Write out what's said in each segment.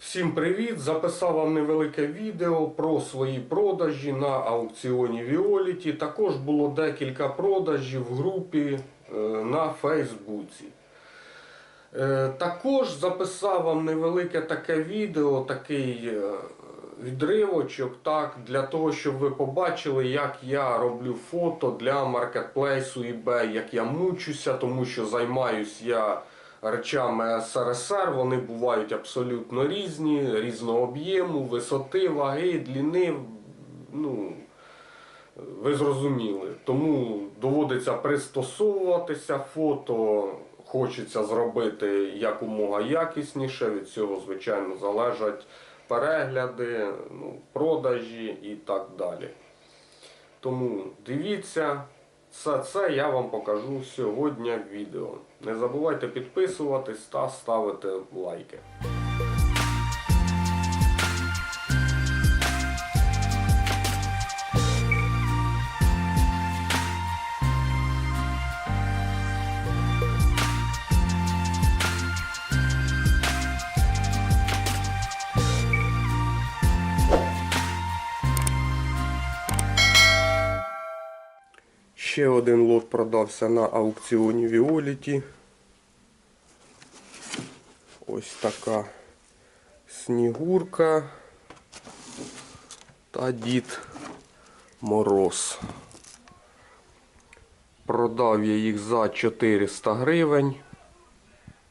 Всім привіт! Записав вам невелике відео про свої продажі на аукціоні Віоліті. Також було декілька продажів в групі е, на Фейсбуці. Е, Також записав вам невелике таке відео, такий е, відривочок, так, для того, щоб ви побачили, як я роблю фото для маркетплейсу eBay, як я мучуся, тому що займаюсь я речами СРСР. Вони бувають абсолютно різні, різного об'єму, висоти, ваги, длини. Ну, ви зрозуміли. Тому доводиться пристосовуватися. Фото хочеться зробити якомога якісніше. Від цього, звичайно, залежать перегляди, ну, продажі і так далі. Тому дивіться, все це я вам покажу сьогодні в відео. Не забувайте підписуватись та ставити лайки. Ще один лот продався на аукціоні Віоліті. Ось така снігурка та дід Мороз. Продав я їх за 400 гривень.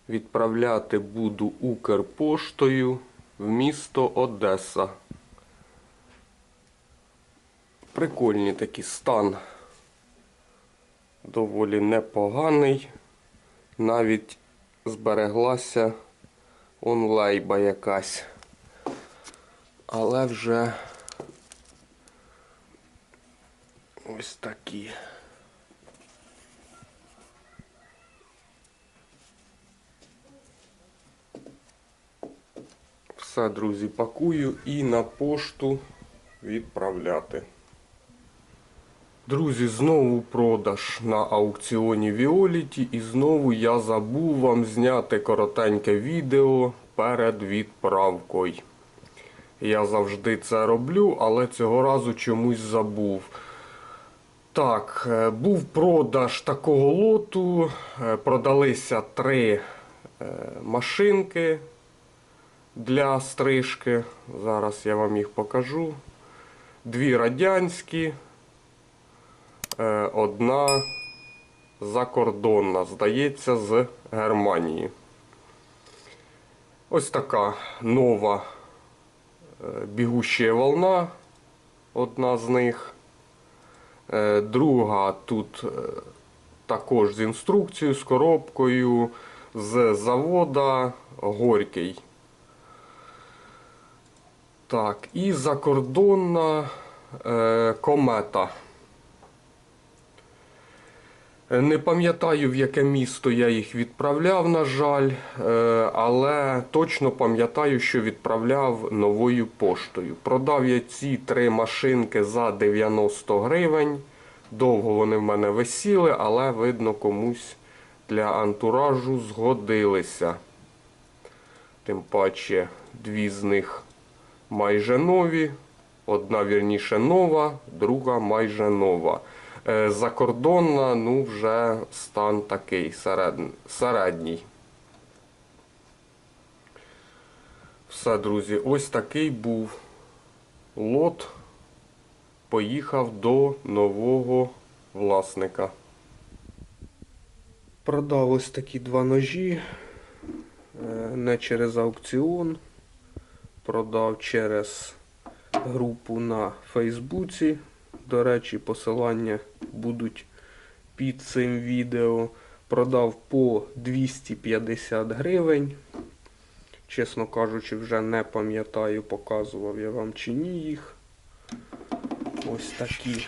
Відправляти буду Укрпоштою в місто Одеса. Прикольний такий стан доволі непоганий. Навіть збереглася онлайба якась. Але вже ось такі. Все, друзі, пакую і на пошту відправляти. Друзі, знову продаж на аукціоні Віоліті і знову я забув вам зняти коротеньке відео перед відправкою. Я завжди це роблю, але цього разу чомусь забув. Так, е, був продаж такого лоту. е, Продалися три е, машинки для стрижки. Зараз я вам їх покажу. Дві радянські. Е, одна закордонна, здається, з Германії. Ось така нова е, бігуща волна, одна з них. Е, Друга тут також з інструкцією, з коробкою, з завода Горький. Так, і закордонна е, комета. Не пам'ятаю, в яке місто я їх відправляв, на жаль, е, але точно пам'ятаю, що відправляв новою поштою. Продав я ці три машинки за 90 гривень. Довго вони в мене висіли, але видно комусь для антуражу згодилися. Тим паче дві з них майже нові, одна вірніше нова, друга майже нова. Е, Закордонна, ну, вже стан такий середній. Все, друзі, ось такий був лот. Поїхав до нового власника. Продав ось такі два ножі. е, Не через аукціон. Продав через групу на Фейсбуці. До речі, посилання будуть під цим відео. Продав по 250 гривень. Чесно кажучи, вже не пам'ятаю, показував я вам чи ні їх. Ось такі.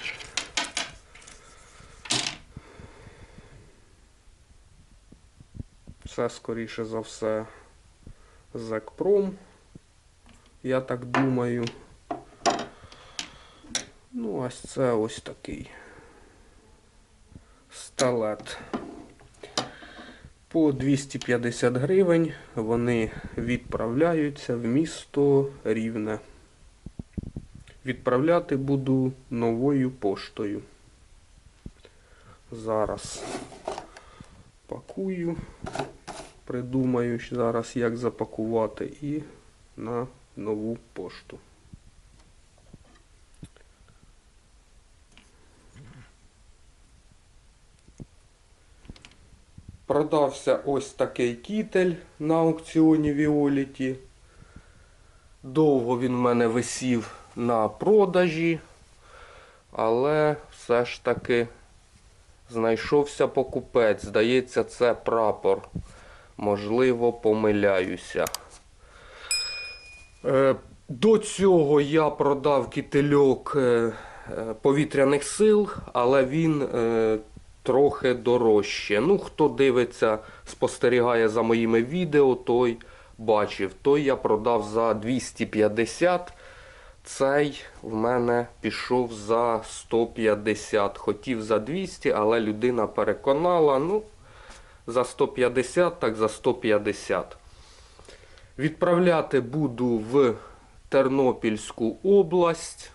Це, скоріше за все, Зекпром. Я так думаю. Ось це ось такий сталет. По 250 гривень вони відправляються в місто Рівне. Відправляти буду новою поштою. Зараз пакую, придумаю зараз, як запакувати і на нову пошту. Продався ось такий кітель на аукціоні Віоліті. Довго він в мене висів на продажі, але все ж таки знайшовся покупець. Здається, це прапор. Можливо, помиляюся. Е, До цього я продав кітельок е, е, повітряних сил, але він трохи дорожче. Ну, хто дивиться, спостерігає за моїми відео, той бачив. Той я продав за 250. Цей в мене пішов за 150. Хотів за 200, але людина переконала. Ну, за 150, так за 150. Відправляти буду в Тернопільську область.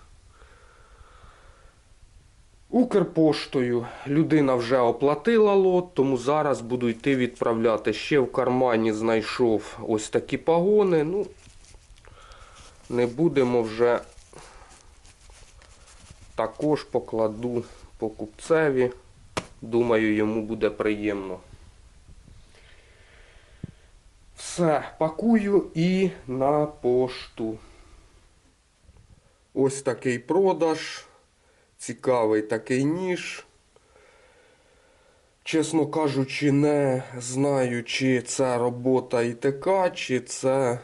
Укрпоштою людина вже оплатила лот, тому зараз буду йти відправляти. Ще в кармані знайшов ось такі пагони. Ну, не будемо вже також покладу покупцеві. Думаю, йому буде приємно. Все, пакую і на пошту. Ось такий продаж. Цікавий такий ніж. Чесно кажучи, не знаю, чи це робота ІТК, чи це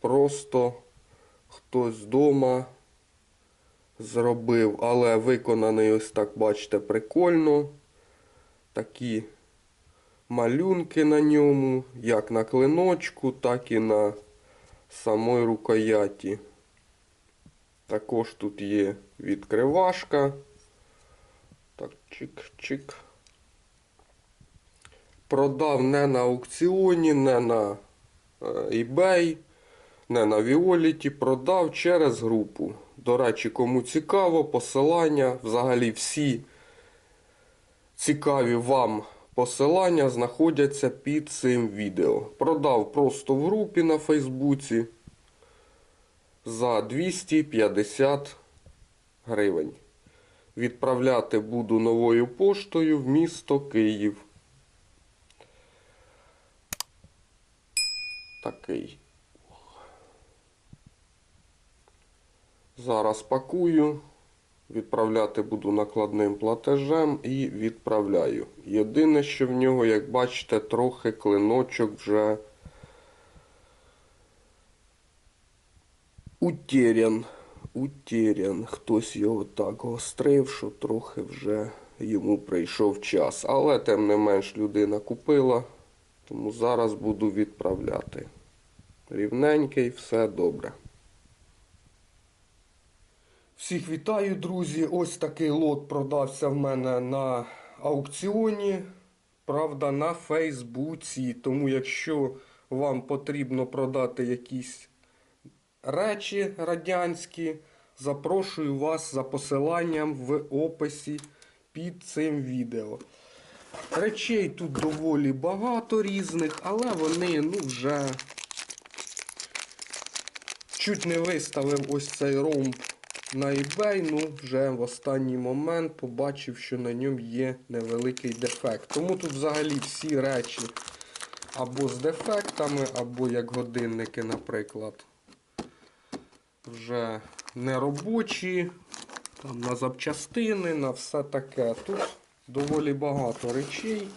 просто хтось вдома зробив. Але виконаний ось так, бачите, прикольно. Такі малюнки на ньому, як на клиночку, так і на самої рукояті. Також тут є відкривашка. Так, чик-чик. Продав не на аукціоні, не на е, eBay, не на Violet. Продав через групу. До речі, кому цікаво, посилання, взагалі всі цікаві вам посилання знаходяться під цим відео. Продав просто в групі на Фейсбуці за 250 гривень. Відправляти буду новою поштою в місто Київ. Такий. Зараз пакую. Відправляти буду накладним платежем і відправляю. Єдине, що в нього, як бачите, трохи клиночок вже утерян. Утерян. Хтось його так гострив, що трохи вже йому прийшов час. Але тим не менш людина купила, тому зараз буду відправляти. Рівненький, все добре. Всіх вітаю, друзі. Ось такий лот продався в мене на аукціоні. Правда, на Фейсбуці. Тому, якщо вам потрібно продати якісь речі радянські, запрошую вас за посиланням в описі під цим відео. Речей тут доволі багато різних, але вони ну, вже чуть не виставив ось цей ромб на eBay, ну вже в останній момент побачив, що на ньому є невеликий дефект. Тому тут взагалі всі речі або з дефектами, або як годинники, наприклад, вже не робочі, там на запчастини, на все таке. Тут доволі багато речей.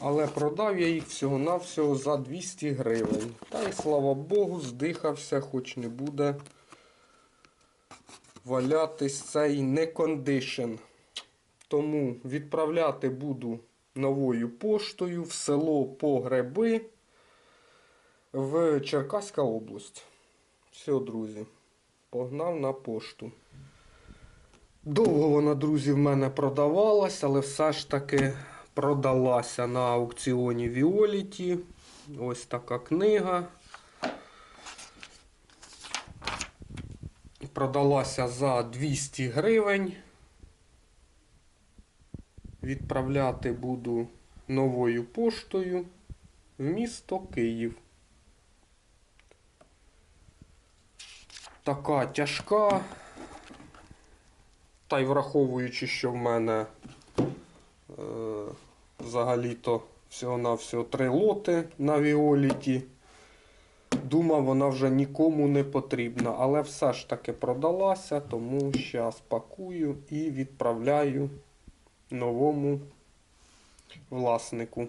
Але продав я їх всього-навсього за 200 гривень. Та й слава Богу, здихався, хоч не буде валятись цей не кондишн. Тому відправляти буду новою поштою в село Погреби в Черкаська область. Все, друзі, погнав на пошту. Довго вона, друзі, в мене продавалась, але все ж таки продалася на аукціоні Віоліті. Ось така книга. Продалася за 200 гривень. Відправляти буду новою поштою в місто Київ. Така тяжка. Та й враховуючи, що в мене е, взагалі-то всього-навсього три лоти на Віоліті. Думав, вона вже нікому не потрібна, але все ж таки продалася, тому зараз пакую і відправляю новому власнику.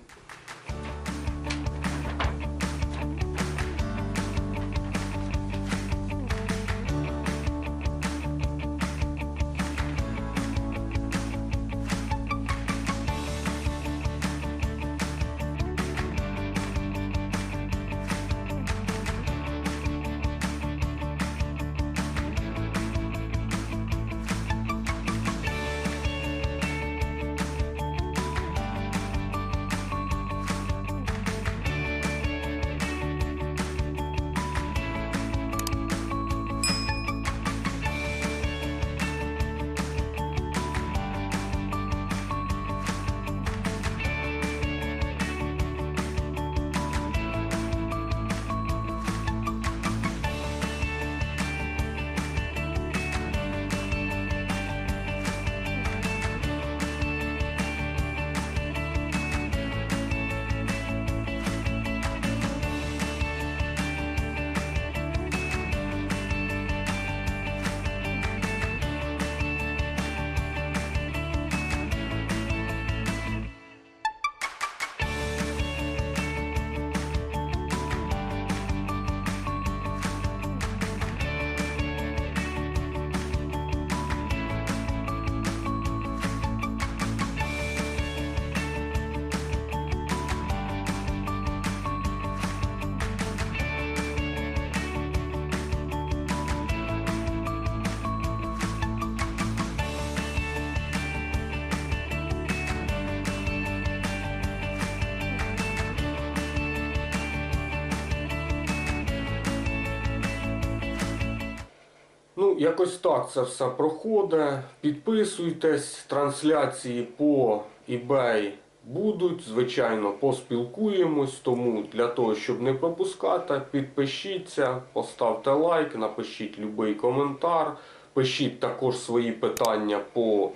Якось так це все проходить. Підписуйтесь, трансляції по eBay будуть. Звичайно, поспілкуємось. Тому для того, щоб не пропускати, підпишіться, поставте лайк, напишіть будь-який коментар. Пишіть також свої питання по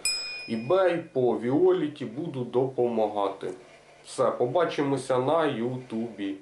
eBay, по Violet, буду допомагати. Все, побачимося на Ютубі.